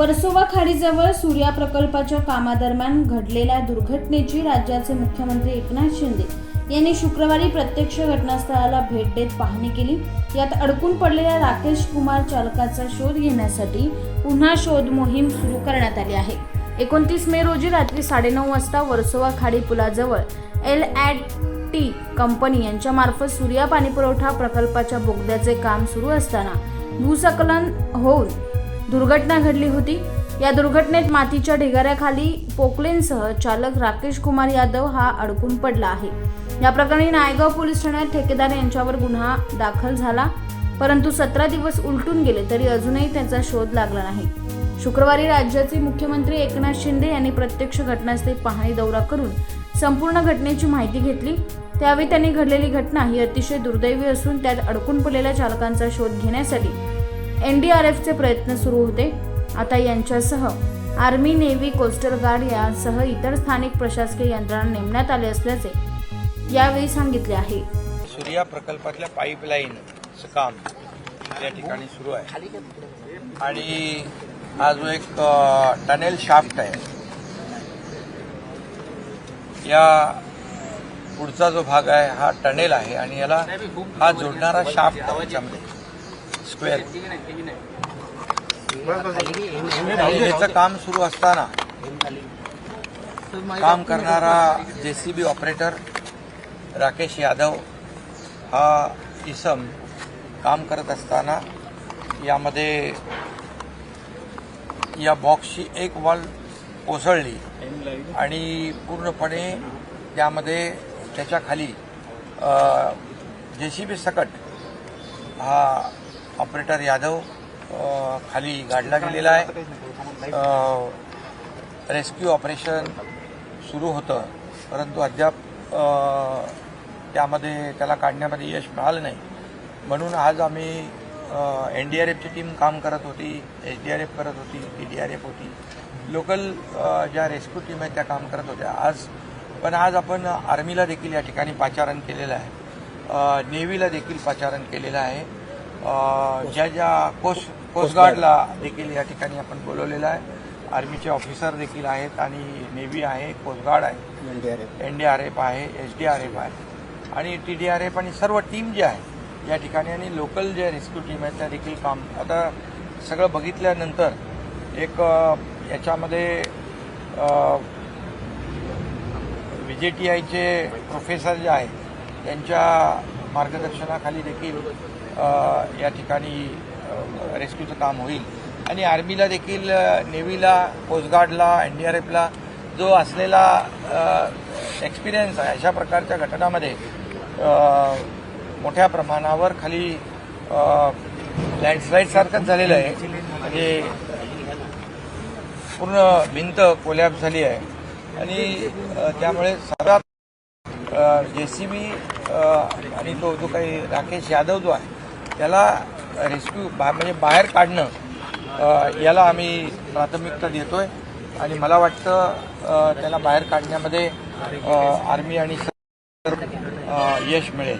खाणीजवळ सूर्या प्रकल्पाच्या कामादरम्यान घडलेल्या दुर्घटनेची राज्याचे मुख्यमंत्री एकनाथ शिंदे यांनी शुक्रवारी प्रत्यक्ष घटनास्थळाला भेट देत पाहणी केली. यात अडकून पडलेल्या राकेश कुमार चालकाचा शोध घेण्यासाठी पुन्हा शोध मोहीम सुरू करण्यात आली आहे. एकोणतीस मे रोजी रात्री साडेनऊ वाजता वर्सोवा खाडी पुलाजवळ एल ॲड टी कंपनी यांच्या मार्फत सूर्या पाणीपुरवठा प्रकल्पाच्या बोगद्याचे काम सुरू असताना भूसकलन होऊन दुर्घटना घडली होती. या दुर्घटनेत मातीच्या ढिगाऱ्याखाली पोकलेनसह चालक राकेश कुमार यादव हा अडकून पडला आहे. या प्रकरणी नायगाव पोलीस ठाण्यात ठेकेदार यांच्यावर गुन्हा दाखल झाला. परंतु सतरा दिवस उलटून गेले तरी अजूनही त्याचा शोध लागला नाही. शुक्रवारी राज्याचे मुख्यमंत्री एकनाथ शिंदे यांनी प्रत्यक्ष घटनास्थळी पाहणी दौरा करून संपूर्ण घटनेची माहिती घेतली. त्यावेळी त्यांनी घडलेली घटना ही अतिशय दुर्दैवी असून त्यात अडकून पडलेल्या चालकांचा शोध घेण्यासाठी एन डी आर एफचे प्रयत्न सुरू होते. आता यांच्यासह आर्मी नेव्ही कोस्टल गार्ड यासह इतर स्थानिक प्रशासकीय यंत्रणा नेमण्यात आले असल्याचे यावेळी सांगितले आहे. सूर्या प्रकल्पातल्या पाईपलाईनचं काम या ठिकाणी सुरू आहे. आणि हा जो एक टनेल शाफ्ट आहे या पुढचा जो भाग आहे हा टनेल आहे आणि याला हा जोडणारा शाफ्ट आहे स्क्वेअर. याचं काम सुरू असताना काम करणारा जेसीबी ऑपरेटर राकेश यादव हा इसम काम करत असताना यामध्ये या बॉक्सची एक वॉल कोसळली आणि पूर्णपणे त्यामध्ये त्याच्याखाली जे सी बी सकट हा ऑपरेटर यादव खाली गाडला गेलेला आहे. रेस्क्यू ऑपरेशन सुरू होतं परंतु अद्याप त्यामध्ये त्याला काढण्यामध्ये यश मिळालं नाही. म्हणून आज आम्ही एन डी आर एफची टीम काम करत होती एच डी आर एफ करत होती टी डी आर एफ होती. लोकल ज्या रेस्क्यू टीम आहेत त्या काम करत होत्या. आज पण आज आपण आर्मीला देखील या ठिकाणी पाचारण केलेलं आहे. नेव्हीला देखील पाचारण केलेलं आहे. ज्या ज्या कोस्ट कोस्टगार्डला देखील या ठिकाणी आपण बोलवलेलं आहे. आर्मीचे ऑफिसर देखील आहेत आणि नेव्ही आहे कोस्टगार्ड आहे. एन डी आर एफ आहे एच डी आर एफ आहे. आणि टी डी आर एफ आणि सर्व टीम जे आहे या ठिकाणी आणि लोकल जे रेस्क्यू टीम आहेत त्या देखील काम आता सगळं बघितल्यानंतर एक याच्यामध्ये व्ही जे टी आयचे प्रोफेसर जे आहेत त्यांच्या मार्गदर्शनाखाली देखील या ठिकाणी रेस्क्यूचं काम होईल. आणि आर्मीला देखील नेव्हीला कोस्टगार्डला एन डी आर एफला जो असलेला एक्सपिरियन्स आहे अशा प्रकारच्या घटनामध्ये मोठ्या प्रमाणावर खाली लँडस्लाईडसारखंच झालेलं आहे. म्हणजे पूर्ण भिंत कोलॅप झाली आहे. आणि त्यामुळे सर्वात जे सी बी आणि तो जो काही राकेश यादव जो आहे त्याला रेस्क्यू बा म्हणजे बाहेर काढणं याला आम्ही प्राथमिकता देतो आहे आणि मला वाटतं त्याला बाहेर काढण्यामध्ये आर्मी आणि यश मिळेल.